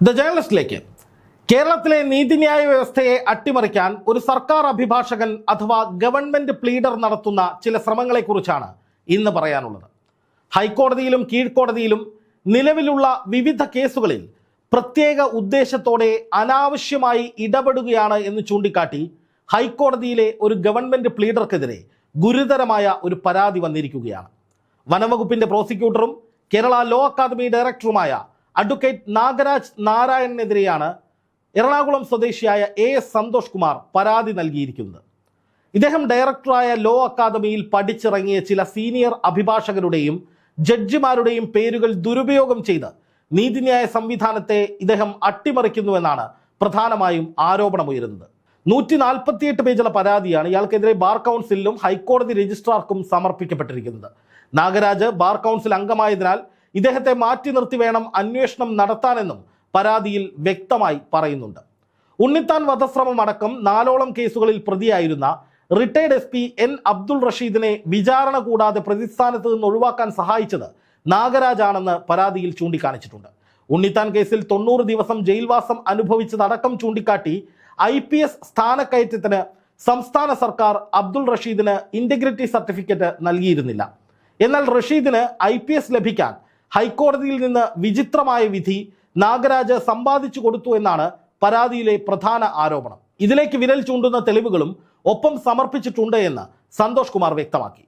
The ജേർണലിസ്റ്റിലേക്ക് കേരളത്തിലെ നീതിന്യായ വ്യവസ്ഥയെ അട്ടിമറിക്കാൻ ഒരു സർക്കാർ അഭിഭാഷകൻ അഥവാ ഗവൺമെന്റ് പ്ലീഡർ നടത്തുന്ന ചില ശ്രമങ്ങളെക്കുറിച്ചാണ് ഇന്ന് പറയാനുള്ളത്. ഹൈക്കോടതിയിലും കീഴ്ക്കോടതിയിലും നിലവിലുള്ള വിവിധ കേസുകളിൽ പ്രത്യേക ഉദ്ദേശത്തോടെ അനാവശ്യമായി ഇടപെടുകയാണ് എന്ന് ചൂണ്ടിക്കാട്ടി ഹൈക്കോടതിയിലെ ഒരു ഗവൺമെന്റ് പ്ലീഡർക്കെതിരെ ഗുരുതരമായ ഒരു പരാതി വന്നിരിക്കുകയാണ്. വനംവകുപ്പിന്റെ പ്രോസിക്യൂട്ടറും കേരള ലോ അക്കാദമി ഡയറക്ടറുമായ അഡ്വക്കേറ്റ് നാഗരാജ് നാരായണനെതിരെയാണ് എറണാകുളം സ്വദേശിയായ എ സന്തോഷ് കുമാർ പരാതി നൽകിയിരിക്കുന്നത്. ഇദ്ദേഹം ഡയറക്ടറായ ലോ അക്കാദമിയിൽ പഠിച്ചിറങ്ങിയ ചില സീനിയർ അഭിഭാഷകരുടെയും ജഡ്ജിമാരുടെയും പേരുകൾ ദുരുപയോഗം ചെയ്ത് നീതിന്യായ സംവിധാനത്തെ ഇദ്ദേഹം അട്ടിമറിക്കുന്നുവെന്നാണ് പ്രധാനമായും ആരോപണമുയരുന്നത്. നൂറ്റി നാൽപ്പത്തിയെട്ട് പേജുള്ള പരാതിയാണ് ഇയാൾക്കെതിരെ ബാർ കൗൺസിലിലും ഹൈക്കോടതി രജിസ്ട്രാർക്കും സമർപ്പിക്കപ്പെട്ടിരിക്കുന്നത്. നാഗരാജ് ബാർ കൗൺസിൽ അംഗമായതിനാൽ ഇദ്ദേഹത്തെ മാറ്റി നിർത്തി വേണം അന്വേഷണം നടത്താനെന്നും പരാതിയിൽ വ്യക്തമായി പറയുന്നുണ്ട്. ഉണ്ണിത്താൻ വധശ്രമം അടക്കം നാലോളം കേസുകളിൽ പ്രതിയായിരുന്ന retired S P N Abdul റഷീദിനെ വിചാരണ കൂടാതെ പ്രതിസ്ഥാനത്ത് നിന്ന് ഒഴിവാക്കാൻ സഹായിച്ചത് നാഗരാജാണെന്ന് പരാതിയിൽ ചൂണ്ടിക്കാണിച്ചിട്ടുണ്ട്. ഉണ്ണിത്താൻ കേസിൽ തൊണ്ണൂറ് ദിവസം ജയിൽവാസം അനുഭവിച്ചതടക്കം ചൂണ്ടിക്കാട്ടി ഐ പി എസ് സ്ഥാനക്കയറ്റത്തിന് സംസ്ഥാന സർക്കാർ അബ്ദുൾ റഷീദിന് ഇന്റഗ്രിറ്റി സർട്ടിഫിക്കറ്റ് നൽകിയിരുന്നില്ല. എന്നാൽ റഷീദിന് ഐ ലഭിക്കാൻ ഹൈക്കോടതിയിൽ നിന്ന് വിചിത്രമായ വിധി നാഗരാജ് സമ്പാദിച്ചു കൊടുത്തു എന്നാണ് പരാതിയിലെ പ്രധാന ആരോപണം. ഇതിലേക്ക് വിരൽ ചൂണ്ടുന്ന തെളിവുകളും ഒപ്പം സമർപ്പിച്ചിട്ടുണ്ട് എന്ന് സന്തോഷ് കുമാർ വ്യക്തമാക്കി.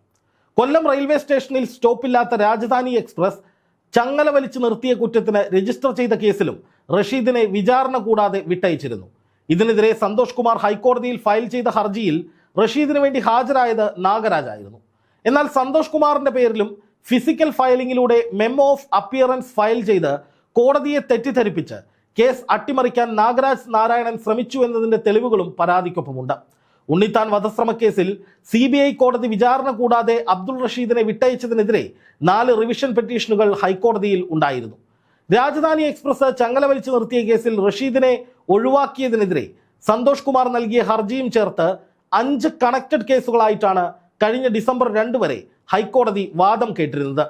കൊല്ലം റെയിൽവേ സ്റ്റേഷനിൽ സ്റ്റോപ്പില്ലാത്ത രാജധാനി എക്സ്പ്രസ് ചങ്ങല വലിച്ചു നിർത്തിയ കുറ്റത്തിന് രജിസ്റ്റർ ചെയ്ത കേസിലും റഷീദിനെ വിചാരണ കൂടാതെ വിട്ടയച്ചിരുന്നു. ഇതിനെതിരെ സന്തോഷ് കുമാർ ഹൈക്കോടതിയിൽ ഫയൽ ചെയ്ത ഹർജിയിൽ റഷീദിന് വേണ്ടി ഹാജരായത് നാഗരാജായിരുന്നു. എന്നാൽ സന്തോഷ് കുമാറിന്റെ പേരിലും ഫിസിക്കൽ ഫയലിംഗിലൂടെ മെമ്മോ ഓഫ് അപ്പിയറൻസ് ഫയൽ ചെയ്ത് കോടതിയെ തെറ്റിദ്ധരിപ്പിച്ച് കേസ് അട്ടിമറിക്കാൻ നാഗരാജ് നാരായണൻ ശ്രമിച്ചു എന്നതിന്റെ തെളിവുകളും പരാതിക്കൊപ്പമുണ്ട്. ഉണ്ണിത്താൻ വധശ്രമ കേസിൽ സി ബി ഐ കോടതി വിചാരണ കൂടാതെ അബ്ദുൾ റഷീദിനെ വിട്ടയച്ചതിനെതിരെ നാല് റിവിഷൻ പെറ്റീഷനുകൾ ഹൈക്കോടതിയിൽ ഉണ്ടായിരുന്നു. രാജധാനി എക്സ്പ്രസ് ചങ്ങല വലിച്ചു നിർത്തിയ കേസിൽ റഷീദിനെ ഒഴിവാക്കിയതിനെതിരെ സന്തോഷ് കുമാർ നൽകിയ ഹർജിയും ചേർത്ത് അഞ്ച് കണക്റ്റഡ് കേസുകളായിട്ടാണ് കഴിഞ്ഞ ഡിസംബർ രണ്ട് വരെ ഹൈക്കോടതി വാദം കേട്ടിരുന്നത്.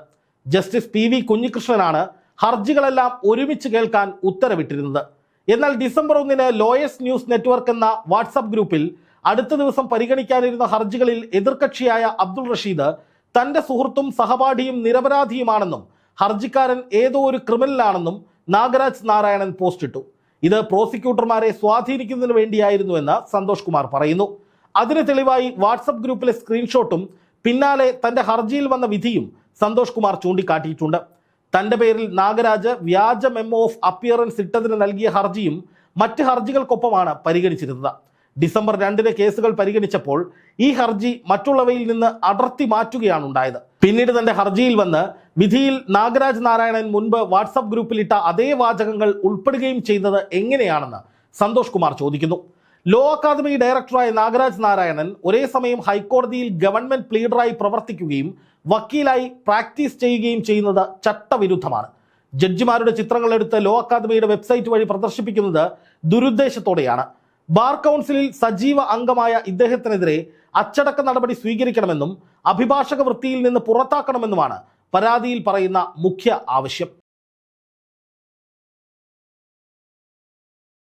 ജസ്റ്റിസ് പി വി കുഞ്ഞികൃഷ്ണനാണ് ഹർജികളെല്ലാം ഒരുമിച്ച് കേൾക്കാൻ ഉത്തരവിട്ടിരുന്നത്. എന്നാൽ ഡിസംബർ ഒന്നിന് ലോയേഴ്സ് ന്യൂസ് നെറ്റ്വർക്ക് എന്ന വാട്സപ്പ് ഗ്രൂപ്പിൽ അടുത്ത ദിവസം പരിഗണിക്കാനിരുന്ന ഹർജികളിൽ എതിർകക്ഷിയായ അബ്ദുൾ റഷീദ് തന്റെ സുഹൃത്തും സഹപാഠിയും നിരപരാധിയുമാണെന്നും ഹർജിക്കാരൻ ഏതോ ഒരു ക്രിമിനലാണെന്നും നാഗരാജ് നാരായണൻ പോസ്റ്റിട്ടു ഇത് പ്രോസിക്യൂട്ടർമാരെ സ്വാധീനിക്കുന്നതിന് വേണ്ടിയായിരുന്നുവെന്ന് സന്തോഷ് കുമാർ പറയുന്നു. അതിന് തെളിവായി വാട്സപ്പ് ഗ്രൂപ്പിലെ സ്ക്രീൻഷോട്ടും പിന്നാലെ തന്റെ ഹർജിയിൽ വന്ന വിധിയും സന്തോഷ് കുമാർ ചൂണ്ടിക്കാട്ടിയിട്ടുണ്ട്. തന്റെ പേരിൽ നാഗരാജ് വ്യാജ മെമ്മോ ഓഫ് അപ്പിയറൻസ് ഇട്ടതിന് നൽകിയ ഹർജിയും മറ്റ് ഹർജികൾക്കൊപ്പമാണ് പരിഗണിച്ചിരുന്നത്. ഡിസംബർ രണ്ടിന് കേസുകൾ പരിഗണിച്ചപ്പോൾ ഈ ഹർജി മറ്റുള്ളവയിൽ നിന്ന് അടർത്തി മാറ്റുകയാണ് ഉണ്ടായത്. പിന്നീട് തന്റെ ഹർജിയിൽ വന്ന് വിധിയിൽ നാഗരാജ് നാരായണൻ മുൻപ് വാട്സപ്പ് ഗ്രൂപ്പിലിട്ട അതേ വാചകങ്ങൾ ഉൾപ്പെടുകയും ചെയ്തത് എങ്ങനെയാണെന്ന് സന്തോഷ് കുമാർ ചോദിക്കുന്നു. ലോ അക്കാദമി ഡയറക്ടറായ നാഗരാജ് നാരായണൻ ഒരേ സമയം ഹൈക്കോടതിയിൽ ഗവൺമെന്റ് പ്ലീഡറായി പ്രവർത്തിക്കുകയും വക്കീലായി പ്രാക്ടീസ് ചെയ്യുകയും ചെയ്യുന്നത് ചട്ടവിരുദ്ധമാണ്. ജഡ്ജിമാരുടെ ചിത്രങ്ങൾ എടുത്ത് ലോ അക്കാദമിയുടെ വെബ്സൈറ്റ് വഴി പ്രദർശിപ്പിക്കുന്നത് ദുരുദ്ദേശത്തോടെയാണ്. ബാർ കൗൺസിലിൽ സജീവ അംഗമായ ഇദ്ദേഹത്തിനെതിരെ അച്ചടക്ക നടപടി സ്വീകരിക്കണമെന്നും അഭിഭാഷക വൃത്തിയിൽ നിന്ന് പുറത്താക്കണമെന്നുമാണ് പരാതിയിൽ പറയുന്ന മുഖ്യ ആവശ്യം.